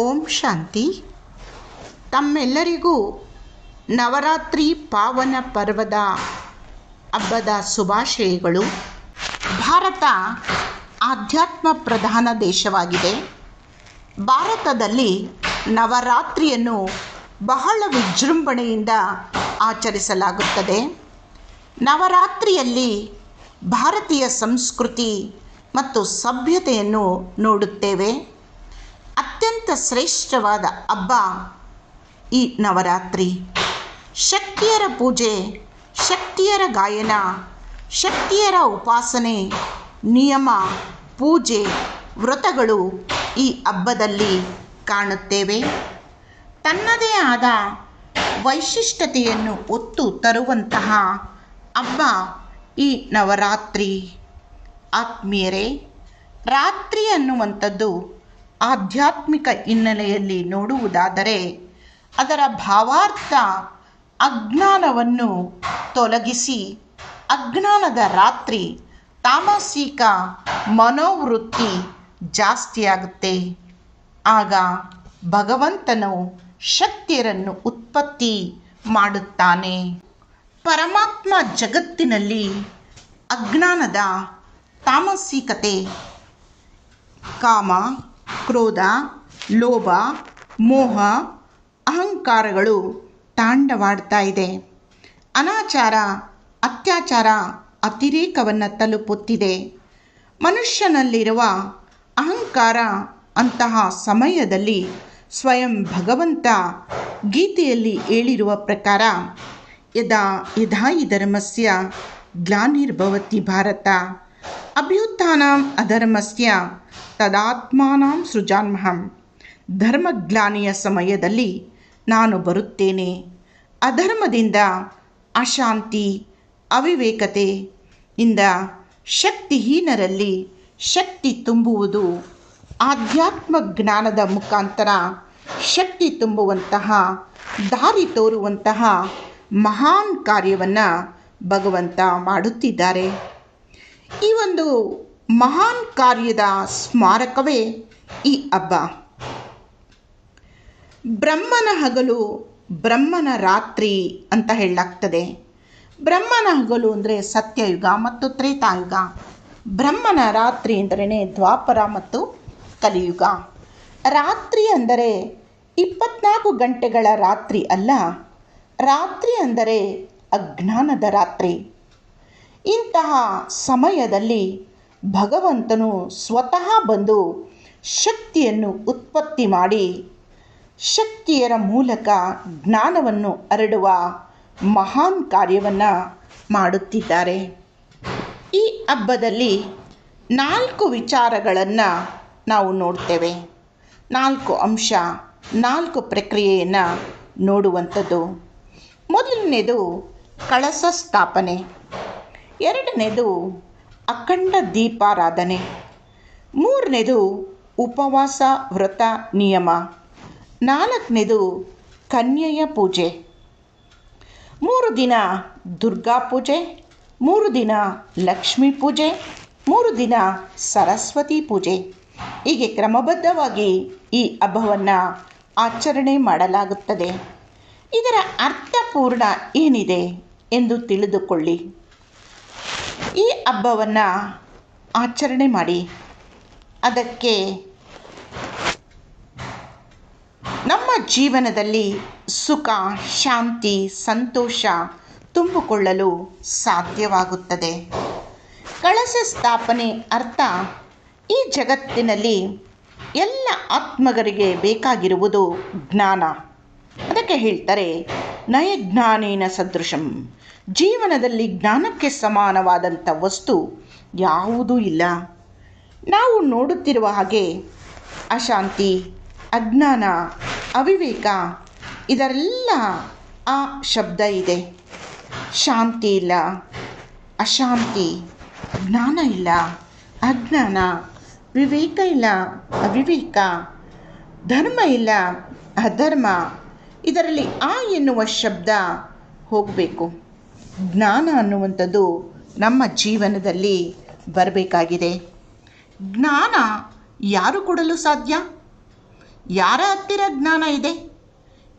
ಓಂ ಶಾಂತಿ. ತಮ್ಮೆಲ್ಲರಿಗೂ ನವರಾತ್ರಿ ಪಾವನ ಪರ್ವದ ಹಬ್ಬದ ಶುಭಾಶಯಗಳು. ಭಾರತ ಆಧ್ಯಾತ್ಮ ಪ್ರಧಾನ ದೇಶವಾಗಿದೆ. ಭಾರತದಲ್ಲಿ ನವರಾತ್ರಿಯನ್ನು ಬಹಳ ವಿಜೃಂಭಣೆಯಿಂದ ಆಚರಿಸಲಾಗುತ್ತದೆ. ನವರಾತ್ರಿಯಲ್ಲಿ ಭಾರತೀಯ ಸಂಸ್ಕೃತಿ ಮತ್ತು ಸಭ್ಯತೆಯನ್ನು ನೋಡುತ್ತೇವೆ. ಅತ್ಯಂತ ಶ್ರೇಷ್ಠವಾದ ಹಬ್ಬ ಈ ನವರಾತ್ರಿ. ಶಕ್ತಿಯರ ಪೂಜೆ, ಶಕ್ತಿಯರ ಗಾಯನ, ಶಕ್ತಿಯರ ಉಪಾಸನೆ, ನಿಯಮ, ಪೂಜೆ, ವ್ರತಗಳು ಈ ಹಬ್ಬದಲ್ಲಿ ಕಾಣುತ್ತೇವೆ. ತನ್ನದೇ ಆದ ವೈಶಿಷ್ಟ್ಯತೆಯನ್ನು ಒತ್ತು ತರುವಂತಹ ಹಬ್ಬ ಈ ನವರಾತ್ರಿ. ಆತ್ಮೀಯರೇ, ರಾತ್ರಿ ಅನ್ನುವಂಥದ್ದು ಆಧ್ಯಾತ್ಮಿಕ ಹಿನ್ನೆಲೆಯಲ್ಲಿ ನೋಡುವುದಾದರೆ ಅದರ ಭಾವಾರ್ಥ ಅಜ್ಞಾನವನ್ನು ತೊಲಗಿಸಿ ಅಜ್ಞಾನದ ರಾತ್ರಿ ತಾಮಸಿಕ ಮನೋವೃತ್ತಿ ಜಾಸ್ತಿಯಾಗುತ್ತೆ ಆಗ ಭಗವಂತನು ಶಕ್ತಿಯರನ್ನು ಉತ್ಪತ್ತಿ ಮಾಡುತ್ತಾನೆ. ಪರಮಾತ್ಮ ಜಗತ್ತಿನಲ್ಲಿ ಅಜ್ಞಾನದ ತಾಮಸಿಕತೆ, ಕಾಮ ಕ್ರೋಧ, ಲೋಭ, ಮೋಹ, ಅಹಂಕಾರಗಳು ತಾಂಡವಾಡ್ತಾ ಇದೆ. ಅನಾಚಾರ, ಅತ್ಯಾಚಾರ ಅತಿರೇಕವನ್ನು ತಲುಪುತ್ತಿದೆ. ಮನುಷ್ಯನಲ್ಲಿರುವ ಅಹಂಕಾರ ಅಂತಹ ಸಮಯದಲ್ಲಿ ಸ್ವಯಂ ಭಗವಂತ ಗೀತೆಯಲ್ಲಿ ಹೇಳಿರುವ ಪ್ರಕಾರ, ಯದಾ ಯದಾ ಧರ್ಮಸ್ಯ ಗ್ಲಾನಿರ್ಭವತಿ ಭಾರತ. ಅಭ್ಯುತ್ಥಾನಂ ಅಧರ್ಮಸ್ಯ ತದಾತ್ಮಾನಾಂ ಸೃಜಾನ್ಮಹಂ. ಧರ್ಮಗ್ಲಾನಿಯ ಸಮಯದಲ್ಲಿ ನಾನು ಬರುತ್ತೇನೆ. ಅಧರ್ಮದಿಂದ ಅಶಾಂತಿ, ಅವಿವೇಕತೆ, ಇಂದ ಶಕ್ತಿಹೀನರಲ್ಲಿ ಶಕ್ತಿ ತುಂಬುವುದು ಆಧ್ಯಾತ್ಮ ಜ್ಞಾನದ ಮುಖಾಂತರ ಶಕ್ತಿ ತುಂಬುವಂತಹ, ದಾರಿ ತೋರುವಂತಹ ಮಹಾನ್ ಕಾರ್ಯವನ್ನು ಭಗವಂತ ಮಾಡುತ್ತಿದ್ದಾರೆ. ಈ ಒಂದು ಮಹಾನ್ ಕಾರ್ಯದ ಸ್ಮಾರಕವೇ ಈ ಹಬ್ಬ. ಬ್ರಹ್ಮನ ಹಗಲು ಬ್ರಹ್ಮನ ರಾತ್ರಿ ಅಂತ ಹೇಳಲಾಗ್ತದೆ. ಬ್ರಹ್ಮನ ಹಗಲು ಅಂದರೆ ಸತ್ಯಯುಗ ಮತ್ತು ತ್ರೇತಾಯುಗ. ಬ್ರಹ್ಮನ ರಾತ್ರಿ ಎಂದರೇ ದ್ವಾಪರ ಮತ್ತು ಕಲಿಯುಗ. ರಾತ್ರಿ ಅಂದರೆ ಇಪ್ಪತ್ನಾಲ್ಕು ಗಂಟೆಗಳ ರಾತ್ರಿ ಅಲ್ಲ. ರಾತ್ರಿ ಅಂದರೆ ಅಜ್ಞಾನದ ರಾತ್ರಿ. ಇಂತಹ ಸಮಯದಲ್ಲಿ ಭಗವಂತನು ಸ್ವತಃ ಬಂದು ಶಕ್ತಿಯನ್ನು ಉತ್ಪತ್ತಿ ಮಾಡಿ ಶಕ್ತಿಯರ ಮೂಲಕ ಜ್ಞಾನವನ್ನು ಹರಡುವ ಮಹಾನ್ ಕಾರ್ಯವನ್ನು ಮಾಡುತ್ತಿದ್ದಾರೆ. ಈ ಹಬ್ಬದಲ್ಲಿ ನಾಲ್ಕು ವಿಚಾರಗಳನ್ನು ನಾವು ನೋಡ್ತೇವೆ. ನಾಲ್ಕು ಅಂಶ, ನಾಲ್ಕು ಪ್ರಕ್ರಿಯೆಯನ್ನು ನೋಡುವಂಥದ್ದು. ಮೊದಲನೇದು ಕಳಸ ಸ್ಥಾಪನೆ. ಎರಡನೇದು ಅಖಂಡ ದೀಪಾರಾಧನೆ. ಮೂರನೇದು ಉಪವಾಸ ವ್ರತ ನಿಯಮ. ನಾಲ್ಕನೇದು ಕನ್ಯೆಯ ಪೂಜೆ. ಮೂರು ದಿನ ದುರ್ಗಾ ಪೂಜೆ, ಮೂರು ದಿನ ಲಕ್ಷ್ಮೀ ಪೂಜೆ, ಮೂರು ದಿನ ಸರಸ್ವತಿ ಪೂಜೆ. ಹೀಗೆ ಕ್ರಮಬದ್ಧವಾಗಿ ಈ ಹಬ್ಬವನ್ನು ಆಚರಣೆ ಮಾಡಲಾಗುತ್ತದೆ. ಇದರ ಅರ್ಥಪೂರ್ಣ ಏನಿದೆ ಎಂದು ತಿಳಿದುಕೊಳ್ಳಿ. ಈ ಹಬ್ಬವನ್ನು ಆಚರಣೆ ಮಾಡಿ. ಅದಕ್ಕೆ ನಮ್ಮ ಜೀವನದಲ್ಲಿ ಸುಖ, ಶಾಂತಿ, ಸಂತೋಷ ತುಂಬಿಕೊಳ್ಳಲು ಸಾಧ್ಯವಾಗುತ್ತದೆ. ಕಳಸ ಸ್ಥಾಪನೆ ಅರ್ಥ ಈ ಜಗತ್ತಿನಲ್ಲಿ ಎಲ್ಲ ಆತ್ಮಗರಿಗೆ ಬೇಕಾಗಿರುವುದು ಜ್ಞಾನ. ಅದಕ್ಕೆ ಹೇಳ್ತಾರೆ ನಯಜ್ಞಾನೇನ ಸದೃಶಂ. ಜೀವನದಲ್ಲಿ ಜ್ಞಾನಕ್ಕೆ ಸಮಾನವಾದಂಥ ವಸ್ತು ಯಾವುದೂ ಇಲ್ಲ. ನಾವು ನೋಡುತ್ತಿರುವ ಹಾಗೆ ಅಶಾಂತಿ, ಅಜ್ಞಾನ, ಅವಿವೇಕ ಇದರೆಲ್ಲ ಆ ಶಬ್ದ ಇದೆ. ಶಾಂತಿ ಇಲ್ಲ, ಅಶಾಂತಿ, ಜ್ಞಾನ ಇಲ್ಲ, ಅಜ್ಞಾನ, ವಿವೇಕ ಇಲ್ಲ, ಅವಿವೇಕ, ಧರ್ಮ ಇಲ್ಲ, ಅಧರ್ಮ ಇದರಲ್ಲಿ ಆ ಎನ್ನುವ ಶಬ್ದ ಹೋಗಬೇಕು. ಜ್ಞಾನ ಅನ್ನುವಂಥದ್ದು ನಮ್ಮ ಜೀವನದಲ್ಲಿ ಬರಬೇಕಾಗಿದೆ. ಜ್ಞಾನ ಯಾರು ಕೊಡಲು ಸಾಧ್ಯ? ಯಾರ ಹತ್ತಿರ ಜ್ಞಾನ ಇದೆ?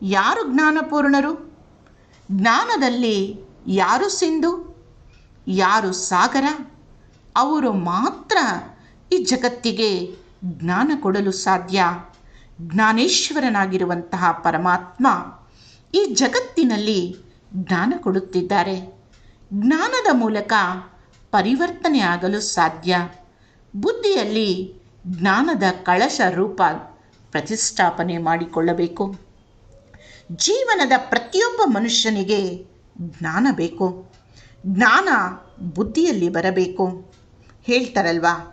ಯಾರು ಜ್ಞಾನಪೂರ್ಣರು? ಜ್ಞಾನದಲ್ಲಿ ಯಾರು ಸಿಂಧು? ಯಾರು ಸಾಗರ? ಅವರು ಮಾತ್ರ ಈ ಜಗತ್ತಿಗೆ ಜ್ಞಾನ ಕೊಡಲು ಸಾಧ್ಯ. ಜ್ಞಾನೇಶ್ವರನಾಗಿರುವಂತಹ ಪರಮಾತ್ಮ ಈ ಜಗತ್ತಿನಲ್ಲಿ ಜ್ಞಾನ ಕೊಡುತ್ತಿದ್ದಾರೆ. ಜ್ಞಾನದ ಮೂಲಕ ಪರಿವರ್ತನೆ ಆಗಲು ಸಾಧ್ಯ. ಬುದ್ಧಿಯಲ್ಲಿ ಜ್ಞಾನದ ಕಳಶ ರೂಪ ಪ್ರತಿಷ್ಠಾಪನೆ ಮಾಡಿಕೊಳ್ಳಬೇಕು. ಜೀವನದ ಪ್ರತಿಯೊಬ್ಬ ಮನುಷ್ಯನಿಗೆ ಜ್ಞಾನ ಬೇಕು. ಜ್ಞಾನ ಬುದ್ಧಿಯಲ್ಲಿ ಬರಬೇಕು. ಹೇಳ್ತಾರಲ್ವಾ?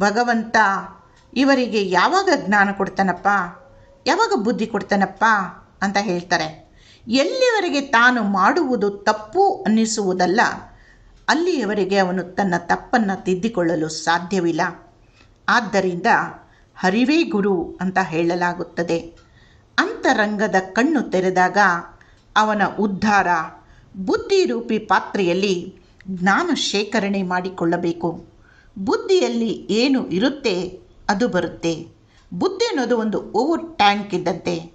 ಭಗವಂತ ಇವರಿಗೆ ಯಾವಾಗ ಜ್ಞಾನ ಕೊಡ್ತಾನಪ್ಪ? ಯಾವಾಗ ಬುದ್ಧಿ ಕೊಡ್ತಾನಪ್ಪ? ಅಂತ ಹೇಳ್ತಾರೆ. ಎಲ್ಲಿವರೆಗೆ ತಾನು ಮಾಡುವುದು ತಪ್ಪು ಅನ್ನಿಸುವುದಲ್ಲ, ಅಲ್ಲಿಯವರೆಗೆ ಅವನು ತನ್ನ ತಪ್ಪನ್ನು ತಿದ್ದಿಕೊಳ್ಳಲು ಸಾಧ್ಯವಿಲ್ಲ. ಆದ್ದರಿಂದ ಹರಿವೇ ಗುರು ಅಂತ ಹೇಳಲಾಗುತ್ತದೆ. ಅಂತರಂಗದ ಕಣ್ಣು ತೆರೆದಾಗ ಅವನ ಉದ್ಧಾರ ಬುದ್ಧಿರೂಪಿ ಪಾತ್ರೆಯಲ್ಲಿ ಜ್ಞಾನ ಶೇಖರಣೆ ಮಾಡಿಕೊಳ್ಳಬೇಕು. ಬುದ್ಧಿಯಲ್ಲಿ ಏನು ಇರುತ್ತೆ ಅದು ಬರುತ್ತೆ. ಬುದ್ಧಿ ಅನ್ನೋದು ಒಂದು ಓವರ್ ಟ್ಯಾಂಕ್ ಇದ್ದಂತೆ.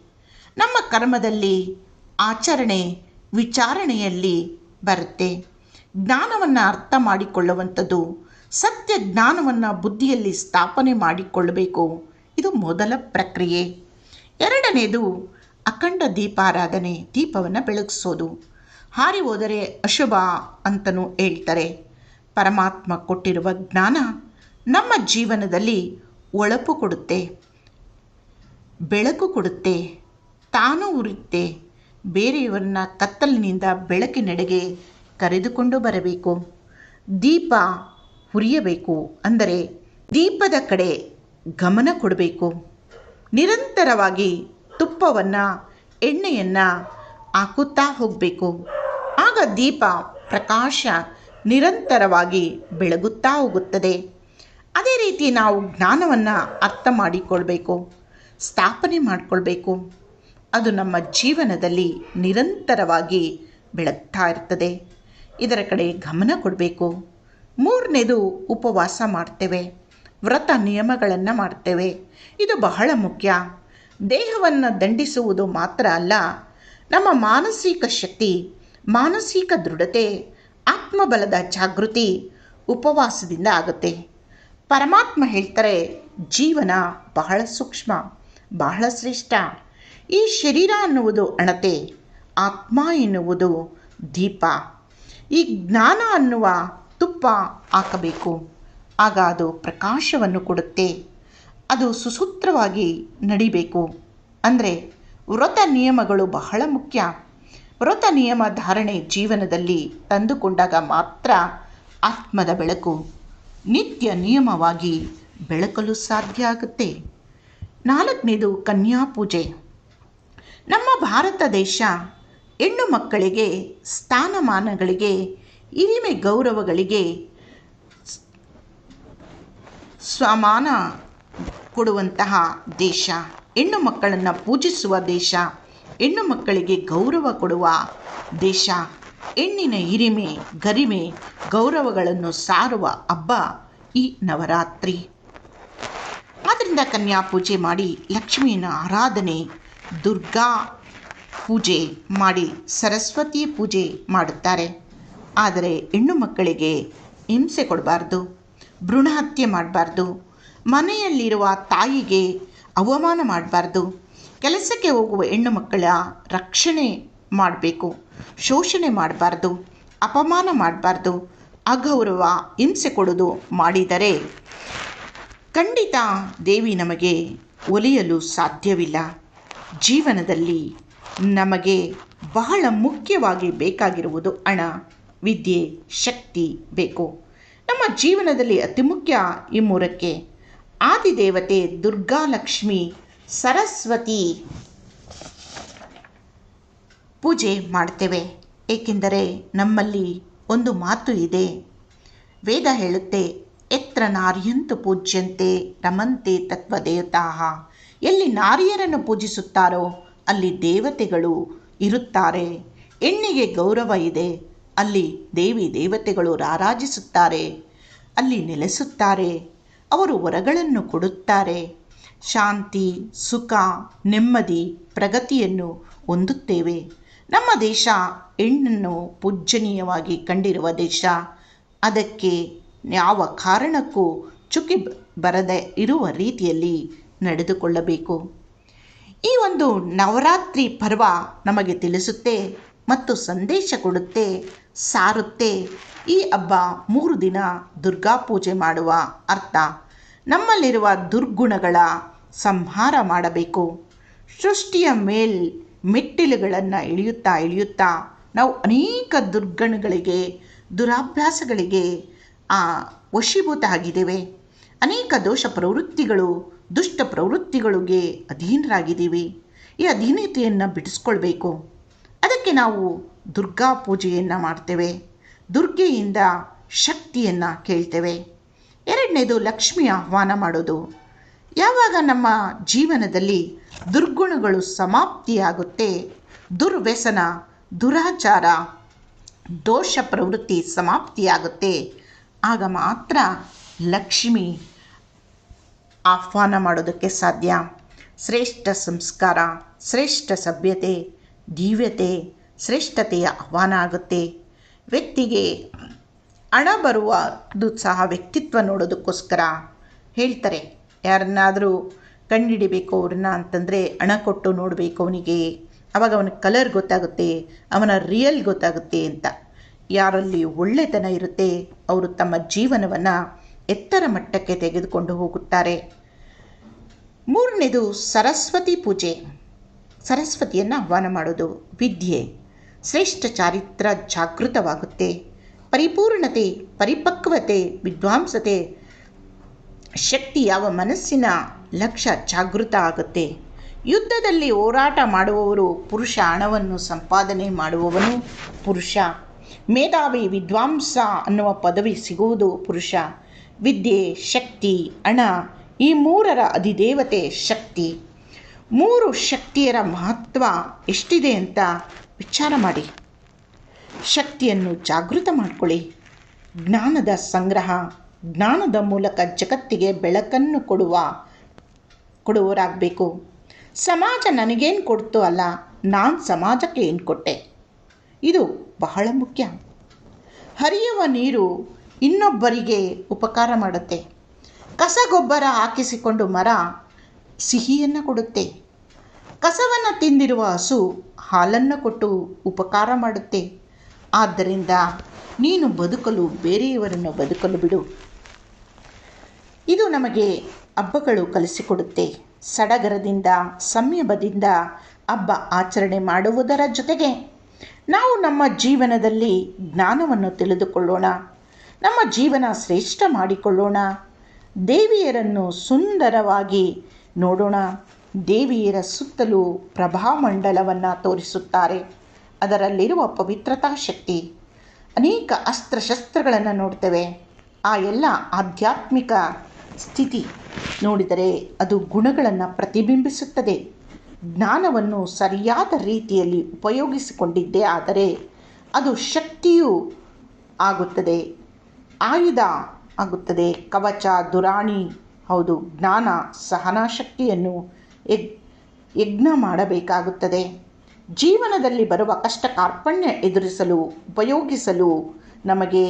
ನಮ್ಮ ಕರ್ಮದಲ್ಲಿ ಆಚರಣೆ, ವಿಚಾರಣೆಯಲ್ಲಿ ಬರುತ್ತೆ. ಜ್ಞಾನವನ್ನು ಅರ್ಥ ಮಾಡಿಕೊಳ್ಳುವಂಥದ್ದು, ಸತ್ಯ ಜ್ಞಾನವನ್ನು ಬುದ್ಧಿಯಲ್ಲಿ ಸ್ಥಾಪನೆ ಮಾಡಿಕೊಳ್ಳಬೇಕು ಇದು ಮೊದಲ ಪ್ರಕ್ರಿಯೆ. ಎರಡನೇದು ಅಖಂಡ ದೀಪಾರಾಧನೆ, ದೀಪವನ್ನು ಬೆಳಗಿಸೋದು. ಹಾರಿ ಹೋದರೆ ಅಶುಭ ಅಂತಲೂ ಹೇಳ್ತಾರೆ. ಪರಮಾತ್ಮ ಕೊಟ್ಟಿರುವ ಜ್ಞಾನ ನಮ್ಮ ಜೀವನದಲ್ಲಿ ಒಳಪು ಕೊಡುತ್ತೆ, ಬೆಳಕು ಕೊಡುತ್ತೆ, ತಾನು ಉರಿಯುತ್ತೆ. ಬೇರೆಯವರನ್ನ ಕತ್ತಲಿನಿಂದ ಬೆಳಕಿನೆಡೆಗೆ ಕರೆದುಕೊಂಡು ಬರಬೇಕು. ದೀಪ ಉರಿಯಬೇಕು ಅಂದರೆ ದೀಪದ ಕಡೆ ಗಮನ ಕೊಡಬೇಕು. ನಿರಂತರವಾಗಿ ತುಪ್ಪವನ್ನು, ಎಣ್ಣೆಯನ್ನು ಹಾಕುತ್ತಾ ಹೋಗಬೇಕು. ಆಗ ದೀಪ ಪ್ರಕಾಶ ನಿರಂತರವಾಗಿ ಬೆಳಗುತ್ತಾ ಹೋಗುತ್ತದೆ. ಅದೇ ರೀತಿ ನಾವು ಜ್ಞಾನವನ್ನು ಅರ್ಥ ಮಾಡಿಕೊಳ್ಬೇಕು, ಸ್ಥಾಪನೆ ಮಾಡಿಕೊಳ್ಬೇಕು. ಅದು ನಮ್ಮ ಜೀವನದಲ್ಲಿ ನಿರಂತರವಾಗಿ ಬೆಳಗ್ತಾ ಇರ್ತದೆ. ಇದರ ಕಡೆ ಗಮನ ಕೊಡಬೇಕು. ಮೂರನೇದು ಉಪವಾಸ ಮಾಡ್ತೇವೆ. ವ್ರತ ನಿಯಮಗಳನ್ನು ಮಾಡ್ತೇವೆ. ಇದು ಬಹಳ ಮುಖ್ಯ. ದೇಹವನ್ನು ದಂಡಿಸುವುದು ಮಾತ್ರ ಅಲ್ಲ, ನಮ್ಮ ಮಾನಸಿಕ ಶಕ್ತಿ, ಮಾನಸಿಕ ದೃಢತೆ, ಆತ್ಮಬಲದ ಜಾಗೃತಿ ಉಪವಾಸದಿಂದ ಆಗುತ್ತೆ. ಪರಮಾತ್ಮ ಹೇಳ್ತಾರೆ, ಜೀವನ ಬಹಳ ಸೂಕ್ಷ್ಮ, ಬಹಳ ಶ್ರೇಷ್ಠ. ಈ ಶರೀರ ಅನ್ನುವುದು ಅಣತೆ, ಆತ್ಮ ಎನ್ನುವುದು ದೀಪ. ಈ ಜ್ಞಾನ ಅನ್ನುವ ತುಪ್ಪ ಹಾಕಬೇಕು. ಆಗ ಅದು ಪ್ರಕಾಶವನ್ನು ಕೊಡುತ್ತೆ. ಅದು ಸುಸೂತ್ರವಾಗಿ ನಡಿಬೇಕು. ಅಂದರೆ ವ್ರತ ನಿಯಮಗಳು ಬಹಳ ಮುಖ್ಯ. ವ್ರತ ನಿಯಮ ಧಾರಣೆ ಜೀವನದಲ್ಲಿ ತಂದುಕೊಂಡಾಗ ಮಾತ್ರ ಆತ್ಮದ ಬೆಳಕು. ನಿತ್ಯ ನಿಯಮವಾಗಿ ಬೆಳಕಲು ಸಾಧ್ಯ ಆಗುತ್ತೆ. ನಾಲ್ಕನೇದು ಕನ್ಯಾ ಪೂಜೆ. ನಮ್ಮ ಭಾರತ ದೇಶ ಹೆಣ್ಣು ಮಕ್ಕಳಿಗೆ, ಸ್ಥಾನಮಾನಗಳಿಗೆ, ಹಿರಿಮೆ ಗೌರವಗಳಿಗೆ ಸಮಾನ ಕೊಡುವಂತಹ ದೇಶ. ಹೆಣ್ಣು ಮಕ್ಕಳನ್ನು ಪೂಜಿಸುವ ದೇಶ, ಹೆಣ್ಣು ಮಕ್ಕಳಿಗೆ ಗೌರವ ಕೊಡುವ ದೇಶ. ಹೆಣ್ಣಿನ ಹಿರಿಮೆ, ಗರಿಮೆ, ಗೌರವಗಳನ್ನು ಸಾರುವ ಹಬ್ಬ ಈ ನವರಾತ್ರಿ. ಆದ್ದರಿಂದ ಕನ್ಯಾ ಪೂಜೆ ಮಾಡಿ ಲಕ್ಷ್ಮಿಯನ್ನು ಆರಾಧನೆ, ದುರ್ಗಾ ಪೂಜೆ ಮಾಡಿ ಸರಸ್ವತಿ ಪೂಜೆ ಮಾಡುತ್ತಾರೆ. ಆದರೆ ಹೆಣ್ಣು ಮಕ್ಕಳಿಗೆ ಹಿಂಸೆ ಕೊಡಬಾರ್ದು ಭ್ರೂಣ ಹತ್ಯೆ ಮಾಡಬಾರ್ದು, ಮನೆಯಲ್ಲಿರುವ ತಾಯಿಗೆ ಅವಮಾನ ಮಾಡಬಾರ್ದು, ಕೆಲಸಕ್ಕೆ ಹೋಗುವ ಹೆಣ್ಣು ಮಕ್ಕಳ ರಕ್ಷಣೆ ಮಾಡಬೇಕು. ಶೋಷಣೆ ಮಾಡಬಾರ್ದು, ಅಪಮಾನ ಮಾಡಬಾರ್ದು, ಅಗೌರವ, ಹಿಂಸೆ ಕೊಡೋದು ಮಾಡಿದರೆ ಖಂಡಿತ ದೇವಿ ನಮಗೆ ಒಲಿಯಲು ಸಾಧ್ಯವಿಲ್ಲ. ಜೀವನದಲ್ಲಿ ನಮಗೆ ಬಹಳ ಮುಖ್ಯವಾಗಿ ಬೇಕಾಗಿರುವುದು ಹಣ, ವಿದ್ಯೆ, ಶಕ್ತಿ ಬೇಕು. ನಮ್ಮ ಜೀವನದಲ್ಲಿ ಅತಿ ಮುಖ್ಯ ಈ ಮೂರಕ್ಕೆ. ಆದಿದೇವತೆ ದುರ್ಗಾಲಕ್ಷ್ಮಿ ಸರಸ್ವತಿ ಪೂಜೆ ಮಾಡ್ತೇವೆ. ಏಕೆಂದರೆ ನಮ್ಮಲ್ಲಿ ಒಂದು ಮಾತು ಇದೆ. ವೇದ ಹೇಳುತ್ತೆ, ಎತ್ರ ನಾರ್ಯಂತು ಪೂಜ್ಯಂತೆ ರಮಂತೆ ತತ್ವದೇವತಾಹ ಎಲ್ಲಿ ನಾರಿಯರನ್ನು ಪೂಜಿಸುತ್ತಾರೋ ಅಲ್ಲಿ ದೇವತೆಗಳು ಇರುತ್ತಾರೆ. ಹೆಣ್ಣಿಗೆ ಗೌರವ ಇದೆ, ಅಲ್ಲಿ ದೇವಿ ದೇವತೆಗಳು ರಾರಾಜಿಸುತ್ತಾರೆ. ಅಲ್ಲಿ ನೆಲೆಸುತ್ತಾರೆ, ಅವರು ವರಗಳನ್ನು ಕೊಡುತ್ತಾರೆ. ಶಾಂತಿ, ಸುಖ, ನೆಮ್ಮದಿ, ಪ್ರಗತಿಯನ್ನು ಹೊಂದುತ್ತೇವೆ. ನಮ್ಮ ದೇಶ ಹೆಣ್ಣನ್ನು ಪೂಜ್ಯನೀಯವಾಗಿ ಕಂಡಿರುವ ದೇಶ. ಅದಕ್ಕೆ ಯಾವ ಕಾರಣಕ್ಕೂ ಚುಕ್ಕಿ ಬರದೆ ಇರುವ ರೀತಿಯಲ್ಲಿ ನಡೆದುಕೊಳ್ಳಬೇಕು. ಈ ಒಂದು ನವರಾತ್ರಿ ಪರ್ವ ನಮಗೆ ತಿಳಿಸುತ್ತೆ ಮತ್ತು ಸಂದೇಶ ಕೊಡುತ್ತೆ, ಸಾರುತ್ತೆ. ಈ ಹಬ್ಬ ಮೂರು ದಿನ ದುರ್ಗಾ ಪೂಜೆ ಮಾಡುವ ಅರ್ಥ. ನಮ್ಮಲ್ಲಿರುವ ದುರ್ಗುಣಗಳ ಸಂಹಾರ ಮಾಡಬೇಕು. ಸೃಷ್ಟಿಯ ಮೇಲ್ ಮೆಟ್ಟಿಲುಗಳನ್ನು ಇಳಿಯುತ್ತಾ ಇಳಿಯುತ್ತಾ ನಾವು ಅನೇಕ ದುರ್ಗಣಗಳಿಗೆ, ದುರಾಭ್ಯಾಸಗಳಿಗೆ, ಆ ವಶೀಭೂತ ಆಗಿದ್ದೇವೆ ಅನೇಕ ದೋಷ ಪ್ರವೃತ್ತಿಗಳು, ದುಷ್ಟ ಪ್ರವೃತ್ತಿಗಳಿಗೆ ಅಧೀನರಾಗಿದ್ದೀವಿ. ಈ ಅಧೀನತೆಯನ್ನು ಬಿಡಿಸ್ಕೊಳ್ಬೇಕು. ಅದಕ್ಕೆ ನಾವು ದುರ್ಗಾ ಪೂಜೆಯನ್ನು ಮಾಡ್ತೇವೆ. ದುರ್ಗೆಯಿಂದ ಶಕ್ತಿಯನ್ನು ಕೇಳ್ತೇವೆ. ಎರಡನೇದು ಲಕ್ಷ್ಮಿ ಆಹ್ವಾನ ಮಾಡೋದು. ಯಾವಾಗ ನಮ್ಮ ಜೀವನದಲ್ಲಿ ದುರ್ಗುಣಗಳು ಸಮಾಪ್ತಿಯಾಗುತ್ತೆ? ದುರ್ವ್ಯಸನ, ದುರಾಚಾರ, ದೋಷ ಪ್ರವೃತ್ತಿ ಸಮಾಪ್ತಿಯಾಗುತ್ತೆ. ಆಗ ಮಾತ್ರ ಲಕ್ಷ್ಮಿ ಆಹ್ವಾನ ಮಾಡೋದಕ್ಕೆ ಸಾಧ್ಯ. ಶ್ರೇಷ್ಠ ಸಂಸ್ಕಾರ, ಶ್ರೇಷ್ಠ ಸಭ್ಯತೆ, ದಿವ್ಯತೆ, ಶ್ರೇಷ್ಠತೆಯ ಆಹ್ವಾನ ಆಗುತ್ತೆ. ವ್ಯಕ್ತಿಗೆ ಹಣ ಬರುವುದು ಸಹ ವ್ಯಕ್ತಿತ್ವ ನೋಡೋದಕ್ಕೋಸ್ಕರ. ಹೇಳ್ತಾರೆ ಯಾರನ್ನಾದರೂ ಕಂಡುಹಿಡಿಬೇಕು ಅವ್ರನ್ನ ಅಂತಂದರೆ ಹಣ ಕೊಟ್ಟು ನೋಡಬೇಕು ಅವನಿಗೆ. ಆವಾಗ ಅವನ ಕಲರ್ ಗೊತ್ತಾಗುತ್ತೆ, ಅವನ ರಿಯಲ್ ಗೊತ್ತಾಗುತ್ತೆ ಅಂತ. ಯಾರಲ್ಲಿ ಒಳ್ಳೆತನ ಇರುತ್ತೆ, ಅವರು ತಮ್ಮ ಜೀವನವನ್ನು ಎತ್ತರ ಮಟ್ಟಕ್ಕೆ ತೆಗೆದುಕೊಂಡು ಹೋಗುತ್ತಾರೆ. ಮೂರನೇದು ಸರಸ್ವತಿ ಪೂಜೆ. ಸರಸ್ವತಿಯನ್ನು ಆಹ್ವಾನ ಮಾಡೋದು ವಿದ್ಯೆ. ಶ್ರೇಷ್ಠ ಚಾರಿತ್ರ ಜಾಗೃತವಾಗುತ್ತೆ. ಪರಿಪೂರ್ಣತೆ, ಪರಿಪಕ್ವತೆ, ವಿದ್ವಾಂಸತೆ ಶಕ್ತಿ ಯಾವ ಮನಸ್ಸಿನ ಲಕ್ಷ್ಯ ಜಾಗೃತ ಆಗುತ್ತೆ? ಯುದ್ಧದಲ್ಲಿ ಹೋರಾಟ ಮಾಡುವವರು ಪುರುಷ ಹಣವನ್ನು ಸಂಪಾದನೆ ಮಾಡುವವನು ಪುರುಷ. ಮೇಧಾವಿ, ವಿದ್ವಾಂಸ ಅನ್ನುವ ಪದವಿ ಸಿಗುವುದು ಪುರುಷ. ವಿದ್ಯೆ, ಶಕ್ತಿ, ಹಣ ಈ ಮೂರರ ಅಧಿದೇವತೆ ಶಕ್ತಿ. ಮೂರು ಶಕ್ತಿಯರ ಮಹತ್ವ ಎಷ್ಟಿದೆ ಅಂತ ವಿಚಾರ ಮಾಡಿ. ಶಕ್ತಿಯನ್ನು ಜಾಗೃತ ಮಾಡಿಕೊಳ್ಳಿ. ಜ್ಞಾನದ ಸಂಗ್ರಹ. ಜ್ಞಾನದ ಮೂಲಕ ಜಗತ್ತಿಗೆ ಬೆಳಕನ್ನು ಕೊಡುವ ಕೊಡುವರಾಗಬೇಕು ಸಮಾಜ ನನಗೇನು ಕೊಡ್ತು ಅಲ್ಲ, ನಾನು ಸಮಾಜಕ್ಕೆ ಏನು ಕೊಟ್ಟೆ? ಇದು ಬಹಳ ಮುಖ್ಯ. ಹರಿಯುವ ನೀರು ಇನ್ನೊಬ್ಬರಿಗೆ ಉಪಕಾರ ಮಾಡುತ್ತೆ. ಕಸಗೊಬ್ಬರ ಹಾಕಿಸಿಕೊಂಡು ಮರ ಸಿಹಿಯನ್ನು ಕೊಡುತ್ತೆ. ಕಸವನ್ನು ತಿಂದಿರುವ ಹಸು ಹಾಲನ್ನು ಕೊಟ್ಟು ಉಪಕಾರ ಮಾಡುತ್ತೆ. ಆದ್ದರಿಂದ ನೀನು ಬದುಕಲು, ಬೇರೆಯವರನ್ನು ಬದುಕಲು ಬಿಡು. ಇದು ನಮಗೆ ಹಬ್ಬಗಳು ಕಲಿಸಿಕೊಡುತ್ತೆ. ಸಡಗರದಿಂದ ಸಂಯಮದಿಂದ ಹಬ್ಬ ಆಚರಣೆ ಮಾಡುವುದರ ಜೊತೆಗೆ ನಾವು ನಮ್ಮ ಜೀವನದಲ್ಲಿ ಜ್ಞಾನವನ್ನು ತಿಳಿದುಕೊಳ್ಳೋಣ. ನಮ್ಮ ಜೀವನ ಶ್ರೇಷ್ಠ ಮಾಡಿಕೊಳ್ಳೋಣ. ದೇವಿಯರನ್ನು ಸುಂದರವಾಗಿ ನೋಡೋಣ. ದೇವಿಯರ ಸುತ್ತಲೂ ಪ್ರಭಾಮಂಡಲವನ್ನು ತೋರಿಸುತ್ತಾರೆ. ಅದರಲ್ಲಿರುವ ಪವಿತ್ರತಾ ಶಕ್ತಿ. ಅನೇಕ ಅಸ್ತ್ರಶಸ್ತ್ರಗಳನ್ನು ನೋಡ್ತೇವೆ. ಆ ಎಲ್ಲ ಆಧ್ಯಾತ್ಮಿಕ ಸ್ಥಿತಿ ನೋಡಿದರೆ ಅದು ಗುಣಗಳನ್ನು ಪ್ರತಿಬಿಂಬಿಸುತ್ತದೆ. ಜ್ಞಾನವನ್ನು ಸರಿಯಾದ ರೀತಿಯಲ್ಲಿ ಉಪಯೋಗಿಸಿಕೊಂಡಿದ್ದೇ ಆದರೆ ಅದು ಶಕ್ತಿಯೂ ಆಗುತ್ತದೆ. ಆಯುಧ ಆಗುತ್ತದೆ. ಕವಚ, ದುರಾಣಿ, ಹೌದು, ಜ್ಞಾನ, ಸಹನಾಶಕ್ತಿಯನ್ನು ಯಗ್, ಯಜ್ಞ ಮಾಡಬೇಕಾಗುತ್ತದೆ. ಜೀವನದಲ್ಲಿ ಬರುವ ಕಷ್ಟ ಕಾರ್ಪಣ್ಯ ಎದುರಿಸಲು, ಉಪಯೋಗಿಸಲು ನಮಗೆ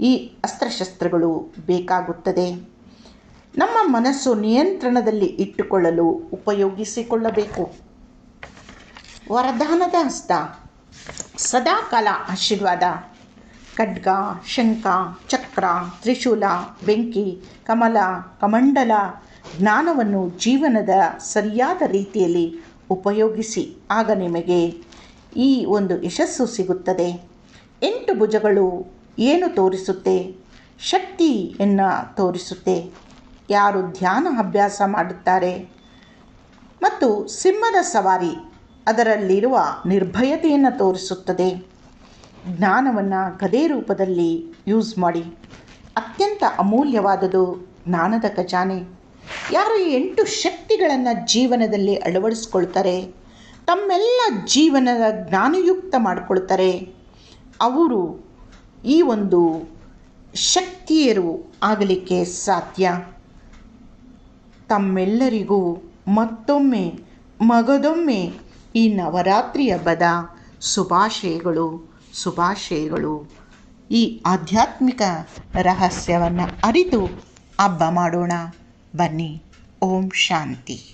ಈ ಅಸ್ತ್ರಶಸ್ತ್ರಗಳು ಬೇಕಾಗುತ್ತದೆ. ನಮ್ಮ ಮನಸ್ಸು ನಿಯಂತ್ರಣದಲ್ಲಿ ಇಟ್ಟುಕೊಳ್ಳಲು ಉಪಯೋಗಿಸಿಕೊಳ್ಳಬೇಕು. ವರದಾನದ ಹಸ್ತ, ಸದಾಕಾಲ ಆಶೀರ್ವಾದ. ಖಡ್ಗ, ಶಂಖ, ಚಕ್ರ, ತ್ರಿಶೂಲ, ಬೆಂಕಿ, ಕಮಲ, ಕಮಂಡಲ ಜ್ಞಾನವನ್ನು ಜೀವನದ ಸರಿಯಾದ ರೀತಿಯಲ್ಲಿ ಉಪಯೋಗಿಸಿ, ಆಗ ನಿಮಗೆ ಈ ಒಂದು ಯಶಸ್ಸು ಸಿಗುತ್ತದೆ. ಎಂಟು ಭುಜಗಳು ಏನು ತೋರಿಸುತ್ತೆ? ಶಕ್ತಿಯನ್ನು ತೋರಿಸುತ್ತೆ? ಯಾರು ಧ್ಯಾನ ಅಭ್ಯಾಸ ಮಾಡುತ್ತಾರೆ? ಮತ್ತು ಸಿಂಹದ ಸವಾರಿ ಅದರಲ್ಲಿರುವ ನಿರ್ಭಯತೆಯನ್ನು ತೋರಿಸುತ್ತದೆ. ಜ್ಞಾನವನ್ನು ಕದೇ ರೂಪದಲ್ಲಿ ಯೂಸ್ ಮಾಡಿ. ಅತ್ಯಂತ ಅಮೂಲ್ಯವಾದದ್ದು ಜ್ಞಾನದ ಖಜಾನೆ. ಯಾರು ಈ ಎಂಟು ಶಕ್ತಿಗಳನ್ನು ಜೀವನದಲ್ಲಿ ಅಳವಡಿಸ್ಕೊಳ್ತಾರೆ? ತಮ್ಮೆಲ್ಲ ಜೀವನದ ಜ್ಞಾನಯುಕ್ತ ಮಾಡಿಕೊಳ್ತಾರೆ. ಅವರು ಈ ಒಂದು ಶಕ್ತಿಯರು ಆಗಲಿಕ್ಕೆ ಸಾಧ್ಯ. ತಮ್ಮೆಲ್ಲರಿಗೂ ಮತ್ತೊಮ್ಮೆ, ಮಗದೊಮ್ಮೆ ಈ ನವರಾತ್ರಿ ಹಬ್ಬದ ಶುಭಾಶಯಗಳು ಶುಭಾಶಯಗಳು. ಈ ಆಧ್ಯಾತ್ಮಿಕ ರಹಸ್ಯವನ್ನು ಅರಿತು ಹಬ್ಬ ಮಾಡೋಣ. ಬನ್ನಿ, ಓಂ ಶಾಂತಿ.